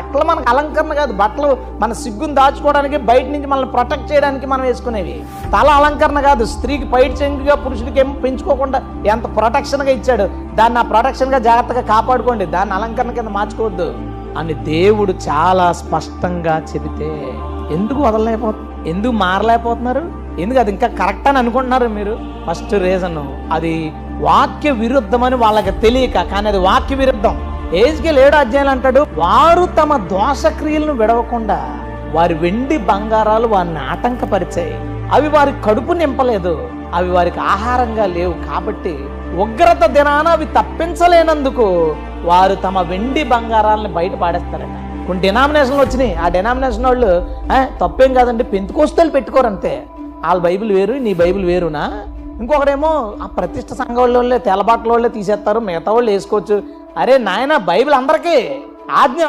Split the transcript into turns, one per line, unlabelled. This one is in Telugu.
బట్టలు మనకు అలంకరణ కాదు. బట్టలు మన సిగ్గును దాచుకోవడానికి బయట నుంచి మనల్ని ప్రొటెక్ట్ చేయడానికి మనం వేసుకునేవి. తల అలంకరణ కాదు. స్త్రీకి పైట్ చెంగుగా పురుషుడికి ఏం పెంచుకోకుండా ఎంత ప్రొటెక్షన్గా ఇచ్చాడు. దాన్ని ఆ ప్రొటెక్షన్గా జాగ్రత్తగా కాపాడుకోండి. దాన్ని అలంకరణ కింద మార్చుకోవద్దు. అని దేవుడు చాలా స్పష్టంగా చెబితే ఎందుకు వదలలేకపో ఎందుకు మారలేకపోతున్నారు? ఎందుకు అది ఇంకా కరెక్ట్ అని అనుకుంటున్నారు మీరు? ఫస్ట్ రీజన్ అది వాక్య విరుద్ధమని వాళ్ళకి తెలియక కానీ అది వాక్య విరుద్ధం. ఏజ్కి లేడు అధ్యాయులు అంటాడు వారు తమ దోషక్రియలను విడవకుండా వారి వెండి బంగారాలు వారిని ఆటంకపరిచాయి. అవి వారి కడుపు నింపలేదు. అవి వారికి ఆహారంగా లేవు కాబట్టి ఉగ్రత దినాన అవి తప్పించలేనందుకు వారు తమ వెండి బంగారాలను బయట పాడేస్తారట. కొన్ని డినామినేషన్లు వచ్చినాయి. ఆ డినామినేషన్ వాళ్ళు తప్పేం కాదండి పెంతుకోస్తలు పెట్టుకోరంతే వాళ్ళ బైబిల్ వేరు నీ బైబిల్ వేరునా? ఇంకొకడేమో ఆ ప్రతిష్ట సంఘం వాళ్ళే తెల్లబాట్ల వాళ్ళే తీసేస్తారు మిగతా వాళ్ళు వేసుకోవచ్చు. అరే నాయన బైబిల్ అందరికీ ఆజ్ఞ